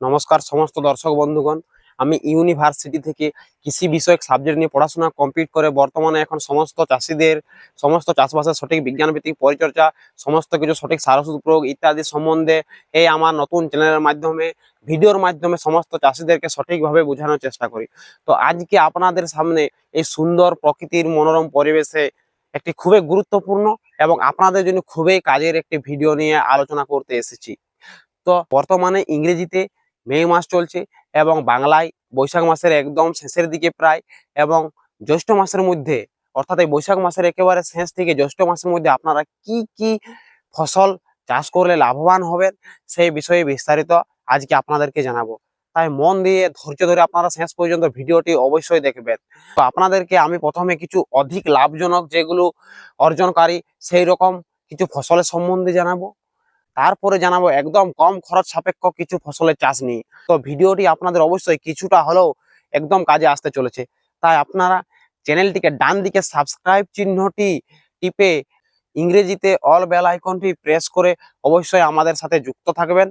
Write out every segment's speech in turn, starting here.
নমস্কার সমস্ত দর্শক বন্ধুগণ। আমি ইউনিভার্সিটি থেকে কৃষি বিষয়ক সাবজেক্ট নিয়ে পড়াশোনা কমপ্লিট করে বর্তমানে এখন সমস্ত চাষিদের, সমস্ত চাষবাসের সঠিক বিজ্ঞানভিত্তিক পরিচর্যা, সমস্ত কিছু সঠিক সার ওষুধ প্রয়োগ ইত্যাদি সম্বন্ধে এই আমার নতুন চ্যানেলের মাধ্যমে ভিডিওর মাধ্যমে সমস্ত চাষিদেরকে সঠিকভাবে বোঝানোর চেষ্টা করি। তো আজকে আপনাদের সামনে এই সুন্দর প্রকৃতির মনোরম পরিবেশে একটি খুবই গুরুত্বপূর্ণ এবং আপনাদের জন্য খুবই কাজের একটি ভিডিও নিয়ে আলোচনা করতে এসেছি। তো বর্তমানে ইংরেজিতে মে মাস চলছে এবং বাংলায় বৈশাখ মাসের একদম শেষের দিকে প্রায় এবং জ্যৈষ্ঠ মাসের মধ্যে, অর্থাৎ এই বৈশাখ মাসের একেবারে শেষ থেকে জ্যৈষ্ঠ মাসের মধ্যে আপনারা কি কি ফসল চাষ করলে লাভবান হবেন সেই বিষয়ে বিস্তারিত আজকে আপনাদেরকে জানাব। তাই মন দিয়ে, ধৈর্য ধরে আপনারা শেষ পর্যন্ত ভিডিওটি অবশ্যই দেখবেন। তো আপনাদেরকে আমি প্রথমে কিছু অধিক লাভজনক যেগুলো অর্জনকারী সেই রকম কিছু ফসলের সম্বন্ধে জানাব। তারপরে জানাব একদম কম খরচ সাপেক্ষ কিছু ফসলের চাষ নিয়ে। তো ভিডিওটি আপনাদের অবশ্যই কিছুটা হলেও একদম কাজে আসতে চলেছে। তাই আপনারা চ্যানেলটিকে ডান দিকে সাবস্ক্রাইব চিহ্নটি টিপে ইংরেজিতে অল বেল আইকনটি প্রেস করে অবশ্যই আমাদের সাথে যুক্ত থাকবেন।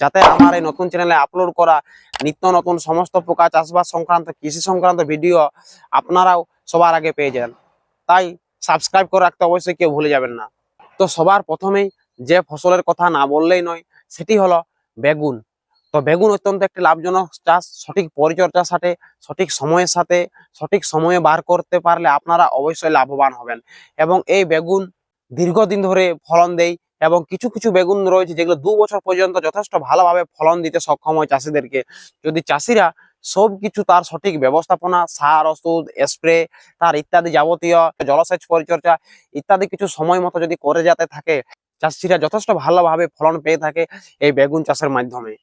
যাতে আমার এই নতুন চ্যানেলে আপলোড করা নিত্য নতুন সমস্ত প্রকার চাষবাস সংক্রান্ত, কৃষি সংক্রান্ত ভিডিও আপনারাও সবার আগে পেয়ে যান। তাই সাবস্ক্রাইব করে রাখতে অবশ্যই কেউ ভুলে যাবেন না। তো সবার প্রথমেই যে ফসলের কথা না বললেই নয়, সেটি হলো বেগুন। তো বেগুন অত্যন্ত একটি লাভজনক চাষ, সঠিক পরিচর্যার সাথে, সঠিক সময়ের সাথে, সঠিক সময়ে বার করতে পারলে আপনারা অবশ্যই লাভবান হবেন। এবং এই বেগুন দীর্ঘদিন ধরে ফলন দেয় এবং কিছু কিছু বেগুন রয়েছে যেগুলো দু বছর পর্যন্ত যথেষ্ট ভালোভাবে ফলন দিতে সক্ষম হয় চাষিদেরকে। যদি চাষিরা সব কিছু তার সঠিক ব্যবস্থাপনা, সার, ওষুধ, স্প্রে, তার ইত্যাদি যাবতীয় জলসেচ পরিচর্যা ইত্যাদি কিছু সময় মতো যদি করে যেতে থাকে চাষিরা যথেষ্ট ভালোভাবে ফলন পেয়ে থাকে এই বেগুন চাষের মাধ্যমে।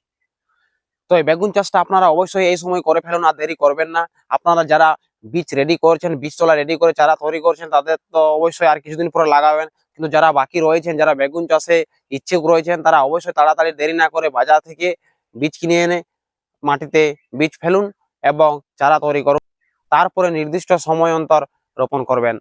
তো এই বেগুন চাষটা আপনারা অবশ্যই এই সময় করে ফেলুন, আর দেরি করবেন না। আপনারা যারা বীজ রেডি করেছেন বীজতলা রেডি করে চারা তৈরি করছেন, তাদের তো অবশ্যই আর কিছুদিন পরে লাগাবেন। কিন্তু যারা বাকি রয়েছেন, যারা বেগুন চাষে ইচ্ছুক রয়েছেন, তারা অবশ্যই তাড়াতাড়ি দেরি না করে বাজার থেকে বীজ কিনে এনে মাটিতে বীজ ফেলুন এবং চারা তৈরি করুন। তারপরে নির্দিষ্ট সময় অন্তর রোপণ করবেন।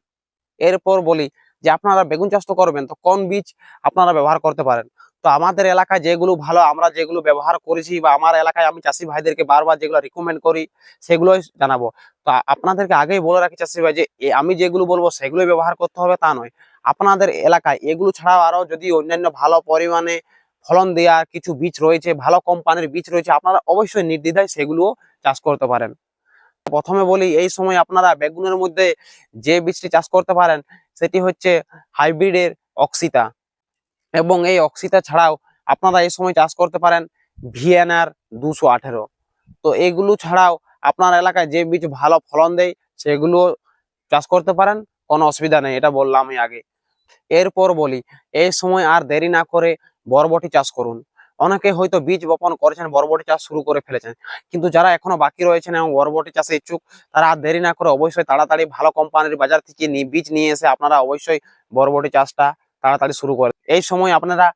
এরপর বলি যে আপনারা বেগুন চাষ তো করবেন, তো কোন বীজ আপনারা ব্যবহার করতে পারেন? তো আমাদের এলাকায় যেগুলো ভালো, আমরা যেগুলো ব্যবহার করেছি বা আমার এলাকায় আমি চাষি ভাইদেরকে বারবার যেগুলো রিকমেন্ড করি, সেগুলোই জানাব। তো আপনাদেরকে আগেই বলে রাখি চাষি ভাই যে আমি যেগুলো বলব সেগুলোই ব্যবহার করতে হবে, তা নয়। আপনাদের এলাকায় এগুলো ছাড়াও আরও যদি অন্যান্য ভালো পরিমাণে ফলন দেওয়ার কিছু বীজ রয়েছে, ভালো কোম্পানির বীজ রয়েছে, আপনারা অবশ্যই নির্দ্বিধায় সেগুলোও চাষ করতে পারেন। প্রথমে বলি, এই সময় আপনারা বেগুনের মধ্যে যে বীজটি চাষ করতে পারেন, সেটি হচ্ছে হাইব্রিডের অক্সিতা এবং এই অক্সিতা ছাড়াও আপনারা এই সময় চাষ করতে পারেন ভিএনআর দুশো আঠেরো। তো এগুলো ছাড়াও আপনার এলাকায় যে বীজ ভালো ফলন দেয়, সেগুলো চাষ করতে পারেন, কোনো অসুবিধা নেই, এটা বললাম আমি আগে। এরপর বলি, এই সময় আর দেরি না করে বরবটি চাষ করুন। অনেকে হয়তো বীজ বপন করেছেন, বরবটি চাষ শুরু করে ফেলেছেন। কিন্তু যারা এখনও বাকি রয়েছেন এবং বরবটি চাষে ইচ্ছুক, তারা আর দেরি না করে অবশ্যই তাড়াতাড়ি ভালো কোম্পানির বাজার থেকে বীজ নিয়ে এসে আপনারা অবশ্যই বরবটি চাষটা তাড়াতাড়ি শুরু করেন। এই সময় আপনারা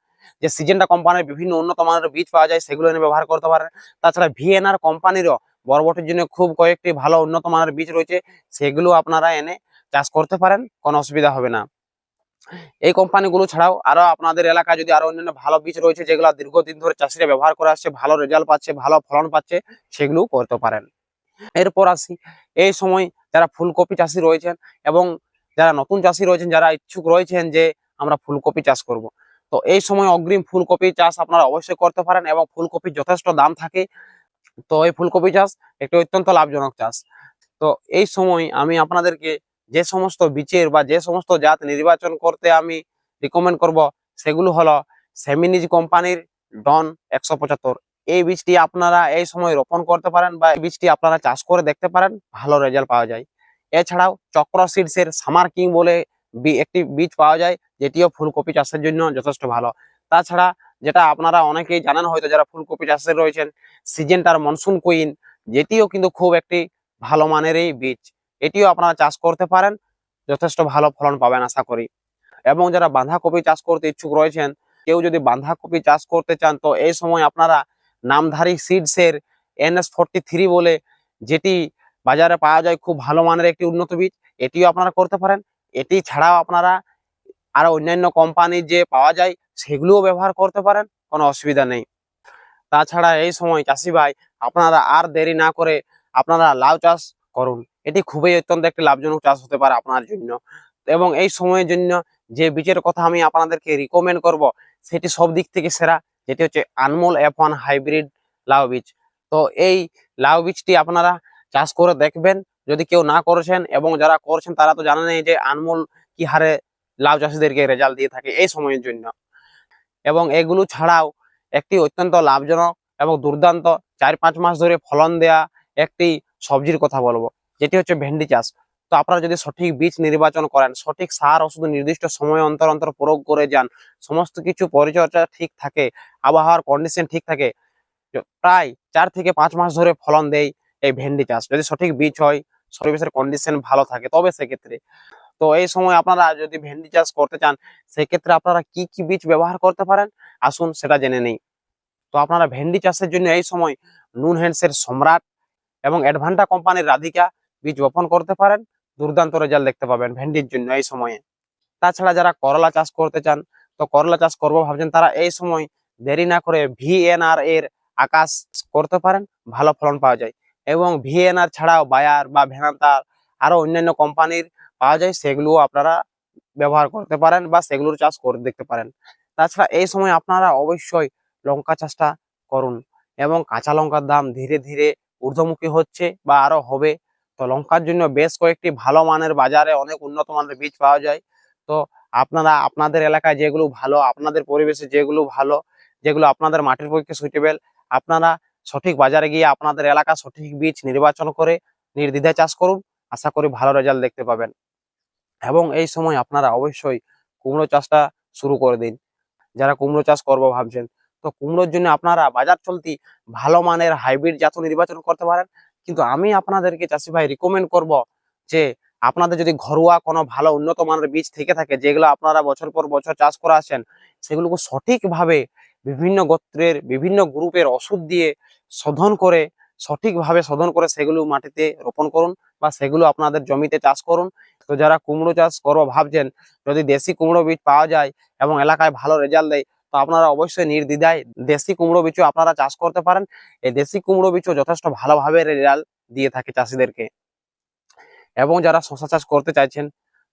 যে সিজনটা কোম্পানির বিভিন্ন উন্নত মানের বীজ পাওয়া যায়, সেগুলো এনে ব্যবহার করতে পারেন। তাছাড়া ভিএনআর কোম্পানিরও বরবটির জন্য খুব কয়েকটি ভালো উন্নত মানের বীজ রয়েছে, সেগুলো আপনারা এনে চাষ করতে পারেন, কোনো অসুবিধা হবে না। এই কোম্পানিগুলো ছাড়াও আরও আপনাদের এলাকায় যদি আরও অন্যান্য ভালো বীজ রয়েছে যেগুলো দীর্ঘদিন ধরে চাষিরা ব্যবহার করে আসছে, ভালো রেজাল্ট পাচ্ছে, ভালো ফলন পাচ্ছে সেগুলো করতে পারেন। এরপর আসি, এই সময় যারা ফুলকপি চাষি রয়েছেন এবং যারা নতুন চাষি রয়েছেন, যারা ইচ্ছুক রয়েছেন যে আমরা ফুলকপি চাষ করব। তো এই সময় অগ্রিম ফুলকপি চাষ আপনারা অবশ্যই করতে পারেন এবং ফুলকপির যথেষ্ট দাম থাকে। তো এই ফুলকপি চাষ একটি অত্যন্ত লাভজনক চাষ। তো এই সময় আমি আপনাদেরকে যে সমস্ত বীজের বা যে সমস্ত জাত নির্বাচন করতে আমি রিকমেন্ড করব, সেগুলো হলো সেমিনিজ কোম্পানির ডন একশো পঁচাত্তর। এই বীজটি আপনারা এই সময় রোপণ করতে পারেন বা এই বীজটি আপনারা চাষ করে দেখতে পারেন, ভালো রেজাল্ট পাওয়া যায়। এছাড়াও চক্র সিডসের সামার কিং বলে একটি বীজ পাওয়া যায়, যেটিও ফুলকপি চাষের জন্য যথেষ্ট ভালো। তাছাড়া যেটা আপনারা অনেকেই জানেন, হয়তো যারা ফুলকপি চাষে রয়েছেন সিজনটার মনসুন কুইন যেটিও কিন্তু খুব একটি ভালো মানেরই বীজ। এটিও আপনারা চাষ করতে পারেন। যথেষ্ট ভালো ফলন পাবেন আশা করি। এবং যারা বাঁধাকপি চাষ করতে ইচ্ছুক রয়েছেন, কেউ যদি বাঁধাকপি চাষ করতে চান, তো এই সময় আপনারা নামধারী সিডসের এনএস ফোরটি থ্রি বলে যেটি বাজারে পাওয়া যায় খুব ভালো মানের একটি উন্নত বীজ, এটিও আপনারা করতে পারেন। এটি ছাড়াও আপনারা আরও অন্যান্য কোম্পানির যে পাওয়া যায়, সেগুলোও ব্যবহার করতে পারেন, কোনো অসুবিধা নেই। তাছাড়া এই সময় চাষি ভাই, আপনারা আর দেরি না করে আপনারা লাউ চাষ করুন। এটি খুবই অত্যন্ত একটি লাভজনক চাষ হতে পারে আপনার জন্য। এবং এই সময়ের জন্য যে বীজের কথা আমি আপনাদেরকে রিকমেন্ড করব, সেটি সব দিক থেকে সেরা, যেটি হচ্ছে আনমোল এফ ওয়ান হাইব্রিড লাউ বীজ। তো এই লাউ বীজটি আপনারা চাষ করে দেখবেন, যদি কেউ না করেছেন এবং যারা করছেন, তারা তো জানেনই যে আনমোল কি হারে লাউ চাষিদেরকে রেজাল্ট দিয়ে থাকে এই সময়ের জন্য। এবং এগুলো ছাড়াও একটি অত্যন্ত লাভজনক এবং দুর্দান্ত চার পাঁচ মাস ধরে ফলন দেয়া একটি সবজির কথা বলব, যেটি হচ্ছে ভেন্ডি চাষ। তো আপনারা যদি সঠিক বীজ নির্বাচন করেন, সঠিক সার, ওষুধ নির্দিষ্ট সময় অন্তর অন্তর প্রয়োগ করে যান, সমস্ত কিছু পরিচর্যা ঠিক থাকে, আবহাওয়ার কন্ডিশন ঠিক থাকে প্রায় চার থেকে পাঁচ মাস ধরে ফলন দেয় এই ভেন্ডি চাষ। যদি সঠিক বীজ হয়, পরিবেশের কন্ডিশন ভালো থাকে। তবে সেক্ষেত্রে, তো এই সময় আপনারা যদি ভেন্ডি চাষ করতে চান, সেক্ষেত্রে আপনারা কি কি বীজ ব্যবহার করতে পারেন? আসুন সেটা জেনে নেই। তো আপনারা ভেন্ডি চাষের জন্য এই সময় নুন হ্যান্ডসের সম্রাট এবং অ্যাডভান্টা কোম্পানির রাধিকা বীজ বপন করতে পারেন, দুর্দান্ত রেজাল্ট দেখতে পাবেন ভেন্ডির জন্য এই সময়ে। তাছাড়া যারা করলা চাষ করতে চান, তো করলা চাষ করব ভাবছেন তারা এই সময় দেরি না করে ভিএনআর এর আকাশ করতে পারেন, ভালো ফলন পাওয়া যায়। এবং ভিএনআর ছাড়াও বায়ার বা ভেনান্তার আরও অন্যান্য কোম্পানির পাওয়া যায়, সেগুলোও আপনারা ব্যবহার করতে পারেন বা সেগুলোর চাষ করে দেখতে পারেন। তাছাড়া এই সময় আপনারা অবশ্যই লঙ্কা চাষটা করুন এবং কাঁচা লঙ্কার দাম ধীরে ধীরে ঊর্ধ্বমুখী হচ্ছে বা আরও হবে। তো লঙ্কার জন্য বেশ কয়েকটি ভালো মানের বাজারে অনেক উন্নত মানের বীজ পাওয়া যায়। তো আপনারা, আপনাদের এলাকায় যেগুলো ভালো, আপনাদের পরিবেশে যেগুলো ভালো, যেগুলো আপনাদের মাটির পক্ষে সুইটেবল আপনারা সঠিক বাজারে গিয়ে আপনাদের এলাকা সঠিক বীজ নির্বাচন করে নির্দ্বিধায় চাষ করুন। আশা করি ভালো রেজাল্ট দেখতে পাবেন। এবং এই সময় আপনারা অবশ্যই কুমড়ো চাষটা শুরু করে দিন। যারা কুমড়ো চাষ করব ভাবছেন তো কুমড়োর জন্য আপনারা বাজার চলতি ভালো মানের হাইব্রিড জাত নির্বাচন করতে পারেন। কিন্তু আমি আপনাদেরকে চাষি ভাই রিকমেন্ড করব যে আপনাদের যদি ঘরোয়া কোনো ভালো উন্নত মানের বীজ থেকে থাকে, যেগুলো আপনারা বছর পর বছর চাষ করে আসেন, সেগুলোকে সঠিকভাবে বিভিন্ন গোত্রের, বিভিন্ন গ্রুপের ওষুধ দিয়ে শোধন করে, সঠিকভাবে শোধন করে সেগুলো মাটিতে রোপণ করুন বা সেগুলো আপনাদের জমিতে চাষ করুন। তো যারা কুমড়ো চাষ করব ভাবছেন, যদি দেশি কুমড়ো বীজ পাওয়া যায় এবং এলাকায় ভালো রেজাল্ট দেয় তো আপনারা অবশ্যই নির্দ্বিধায় দেশি কুমড়ো বিচু আপনারা চাষ করতে পারেন। এই দেশি কুমড়ো বিচু যথেষ্ট ভালোভাবে রেজাল্ট দিয়ে থাকে চাষিদেরকে। এবং যারা শশা চাষ করতে চাইছেন,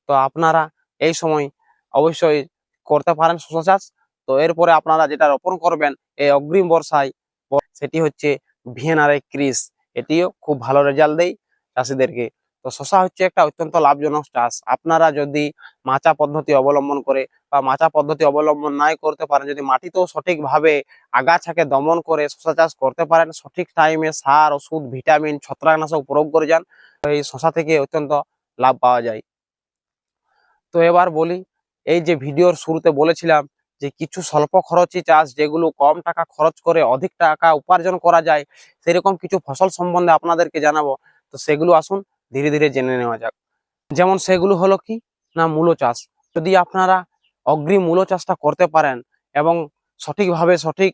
তো আপনারা এই সময় অবশ্যই করতে পারেন শশা চাষ। তো এরপরে আপনারা যেটা রোপণ করবেন এই অগ্রিম বর্ষায়, সেটি হচ্ছে ভিএনআরএ ক্রিস। এটিও খুব ভালো রেজাল্ট দেয় চাষিদেরকে। তো শশা হচ্ছে একটা অত্যন্ত লাভজনক চাষ। আপনারা যদি মাচা পদ্ধতি অবলম্বন করে বা মাচা পদ্ধতি অবলম্বন নাই করতে পারেন, যদি মাটিতেও সঠিকভাবে আগাছাকে দমন করে শশা চাষ করতে পারেন, সঠিক টাইমে সার, ওষুধ, ভিটামিন, ছত্রাকনাশক প্রয়োগ করে যান, এই শশা থেকে অত্যন্ত লাভ পাওয়া যায়। তো এবার বলি, এই যে ভিডিওর শুরুতে বলেছিলাম যে কিছু স্বল্প খরচি চাষ যেগুলো কম টাকা খরচ করে অধিক টাকা উপার্জন করা যায়, সেরকম কিছু ফসল সম্বন্ধে আপনাদেরকে জানাব। তো সেগুলো আসুন ধীরে ধীরে জেনে নেওয়া যাক। যেমন সেগুলো হলো কি? না, মূলো চাষ। যদি আপনারা অগ্রিম মূলো চাষটা করতে পারেন এবং সঠিকভাবে সঠিক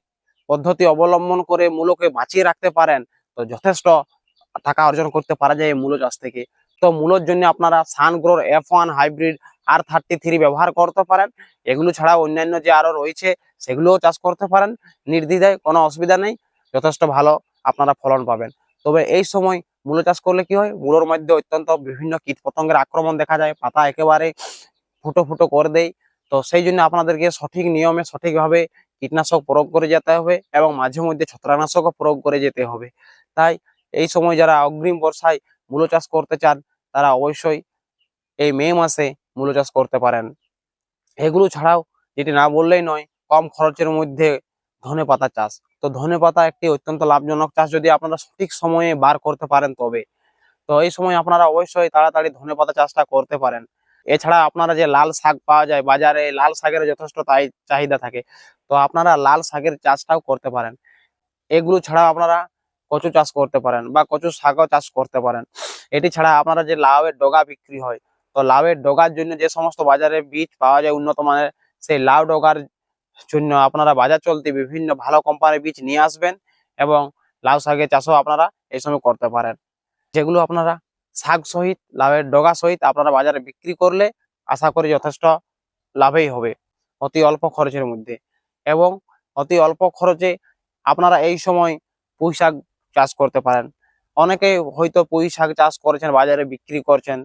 পদ্ধতি অবলম্বন করে মূলোকে বাঁচিয়ে রাখতে পারেন, তো যথেষ্ট টাকা অর্জন করতে পারা যায় এই মূলো চাষ থেকে। তো মূলোর জন্য আপনারা সানগ্রোর এফ ওয়ান হাইব্রিড আর থার্টি থ্রি ব্যবহার করতে পারেন। এগুলো ছাড়াও অন্যান্য যে আরও রয়েছে, সেগুলোও চাষ করতে পারেন। নির্দ্বিধায় কোনো অসুবিধা নেই, যথেষ্ট ভালো আপনারা ফলন পাবেন। তবে এই সময় মূলো চাষ করলে কি হয়? মূলোর মধ্যে অত্যন্ত বিভিন্ন কীট পতঙ্গের আক্রমণ দেখা যায়, পাতা একেবারে ফুটো ফুটো করে দেয়। তো সেই জন্য আপনাদেরকে সঠিক নিয়মে সঠিকভাবে কীটনাশক প্রয়োগ করে যেতে হবে এবং মাঝে মধ্যে ছত্রাকনাশকও প্রয়োগ করে যেতে হবে। তাই এই সময় যারা অগ্রিম বর্ষায় মূলো চাষ করতে চান, তারা অবশ্যই এই মে মাসে মূলো চাষ করতে পারেন। এগুলো ছাড়াও যেটি না বললেই নয়, কম খরচের মধ্যে ধনে পাতা চাষ। তো ধনে পাতা একটি অত্যন্ত লাভজনক চাষ। যদি আপনারা সঠিক সময়ে বার করতে পারেন তবে। তো এই সময় আপনারা অবশ্যই তাড়াতাড়ি ধনে পাতা চাষটা করতে পারেন। এছাড়া আপনারা যে লাল শাক পাওয়া যায়, বাজারে লাল শাকের যথেষ্ট তাই চাহিদা থাকে। তো আপনারা লাল শাকের চাষটাও করতে পারেন। এগুলো ছাড়া আপনারা কচু চাষ করতে পারেন বা কচু শাকও চাষ করতে পারেন। এটি ছাড়া আপনারা যে লাউয়ের ডগা বিক্রি হয়, তো লাউয়ের ডগার জন্য যে সমস্ত বাজারে বীজ পাওয়া যায় উন্নত মানের, সেই লাউ ডগার জন্য আপনারা বাজার চলতে বিভিন্ন ভালো কোম্পানির বীজ নিয়ে আসবেন এবং লাউ শাকের চাষও আপনারা এই সময় করতে পারেন। যেগুলো আপনারা শাক সহিত, লাউয়ের ডগা সহিত আপনারা বাজারে বিক্রি করলে আশা করি যথেষ্ট লাভেই হবে অতি অল্প খরচের মধ্যে। এবং অতি অল্প খরচে আপনারা এই সময় পুঁই শাক চাষ করতে পারেন। অনেকে হয়তো পুঁই শাক চাষ করেছেন, বাজারে বিক্রি করছেন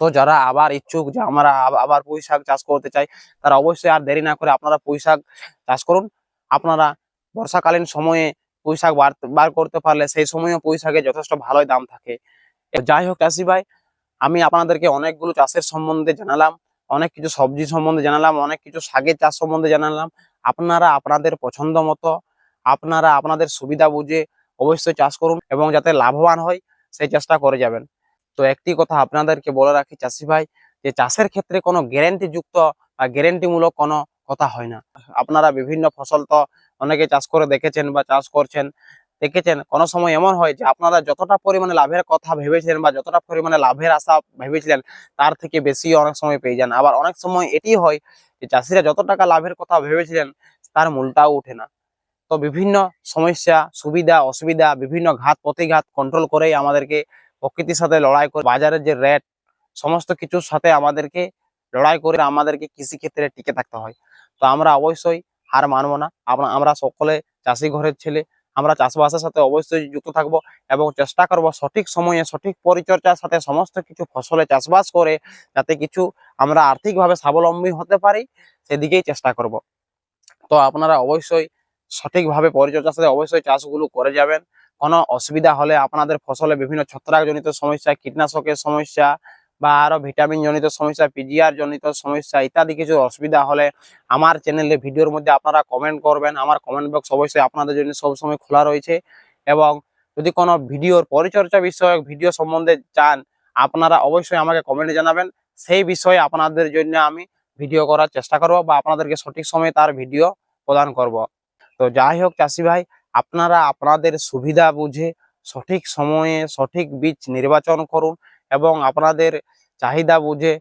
তো যারা আবার ইচ্ছুক যে আমরা আবার পুঁই শাক চাষ করতে চাই, তারা অবশ্যই আর দেরি না করে আপনারা পুঁই শাক চাষ করুন। আপনারা বর্ষাকালীন সময়ে পুঁই শাক বার করতে পারলে সেই সময়ও পুঁই শাকের যথেষ্ট ভালোই দাম থাকে। যাই হোক চাষি ভাই, আমি আপনাদেরকে অনেকগুলো চাষের সম্বন্ধে জানালাম, অনেক কিছু সবজি সম্বন্ধে জানালাম, অনেক কিছু শাকের চাষ সম্বন্ধে জানালাম। আপনারা আপনাদের পছন্দ মতো, আপনারা আপনাদের সুবিধা বুঝে অবশ্যই চাষ করুন এবং যাতে লাভবান হয়, সেই চেষ্টা করে যাবেন। তো একটি কথা আপনাদেরকে বলে রাখি, চাষি ভাই, যে চাষের ক্ষেত্রে কোনো গ্যারেন্টি যুক্ত বা গ্যারেন্টিমূলক কোনো কথা হয় না। আপনারা বিভিন্ন ফসল তো অনেকে চাষ করে দেখেছেন বা চাষ করছেন, দেখেছেন, কোনো সময় এমন হয় যে আপনারা যতটা পরিমাণে লাভের কথা ভেবেছিলেন বা যতটা পরিমাণে লাভের আশা ভেবেছিলেন, তার থেকে বেশি অনেক সময় পেয়ে যান। আবার অনেক সময় এটি হয় যে চাষিরা যত টাকা লাভের কথা ভেবেছিলেন, তার মূলটাও ওঠে না। তো বিভিন্ন সমস্যা, সুবিধা, অসুবিধা, বিভিন্ন ঘাত, প্রতিঘাত কন্ট্রোল করেই আমাদেরকে প্রকৃতির সাথে লড়াই করে, বাজারের যে রেট সমস্ত কিছুর সাথে আমাদেরকে লড়াই করে আমাদেরকে কৃষিক্ষেত্রে টিকে থাকতে হয়। তো আমরা অবশ্যই হার মানবো না। আমরা সকলে চাষি ঘরের ছেলে, আমরা চাষবাসের সাথে অবশ্যই যুক্ত থাকব এবং চেষ্টা করব সঠিক সময়ে, সঠিক পরিচর্যার সাথে সমস্ত কিছু ফসলে চাষবাস করে যাতে কিছু আমরা আর্থিকভাবে স্বাবলম্বী হতে পারি, সেদিকেই চেষ্টা করব। তো আপনারা অবশ্যই সঠিকভাবে পরিচর্যার সাথে অবশ্যই চাষগুলো করে যাবেন। কোনো অসুবিধা হলে আপনাদের ফসলে বিভিন্ন ছত্রাকজনিত সমস্যা, কীটনাশকের সমস্যা বা আরও ভিটামিন জনিত সমস্যা পিজিআর জনিত সমস্যা ইত্যাদি কিছু অসুবিধা হলে আমার চ্যানেলে ভিডিওর মধ্যে আপনারা কমেন্ট করবেন। আমার কমেন্ট বক্স অবশ্যই আপনাদের জন্য সবসময় খোলা রয়েছে এবং যদি কোনো ভিডিওর পরিচর্যা বিষয়ক ভিডিও সম্বন্ধে চান, আপনারা অবশ্যই আমাকে কমেন্টে জানাবেন। সেই বিষয়ে আপনাদের জন্য আমি ভিডিও করার চেষ্টা করব বা আপনাদেরকে সঠিক সময়ে তার ভিডিও প্রদান করব। তো যাই হোক, চাষি ভাই আপনারা আপনাদের সুবিধা বুঝে সঠিক সময়ে সঠিক বীজ নির্বাচন করুন এবং আপনাদের চাহিদা বুঝে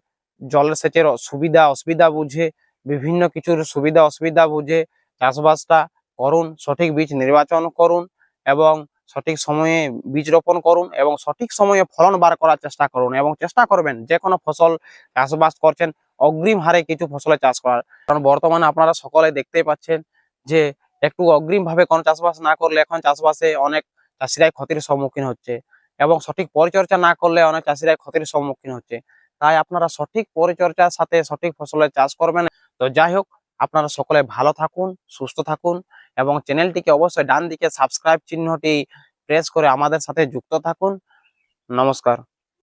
জলসেচের সুবিধা, অসুবিধা বুঝে, বিভিন্ন কিছুর সুবিধা, অসুবিধা বুঝে চাষবাসটা করুন, সঠিক বীজ নির্বাচন করুন এবং সঠিক সময়ে বীজ রোপণ করুন এবং সঠিক সময়ে ফলন বার করার চেষ্টা করুন এবং চেষ্টা করবেন যে কোনো ফসল চাষবাস করছেন, অগ্রিম হারে কিছু ফসলে চাষ করার। কারণ বর্তমানে আপনারা সকলে দেখতেই পাচ্ছেন যে একটু অগ্রিম ভাবে কোনো চাষবাস না করলে এখন চাষবাসে অনেক চাষিরাই ক্ষতির সম্মুখীন হচ্ছে এবং সঠিক পরিচর্যা না করলে অনেক চাষিরাই ক্ষতির সম্মুখীন হচ্ছে। তাই আপনারা সঠিক পরিচর্যার সাথে সঠিক ফসলের চাষ করবেন। তো যাই হোক, আপনারা সকলে ভালো থাকুন, সুস্থ থাকুন এবং চ্যানেলটিকে অবশ্যই ডান দিকে সাবস্ক্রাইব চিহ্নটি প্রেস করে আমাদের সাথে যুক্ত থাকুন। নমস্কার।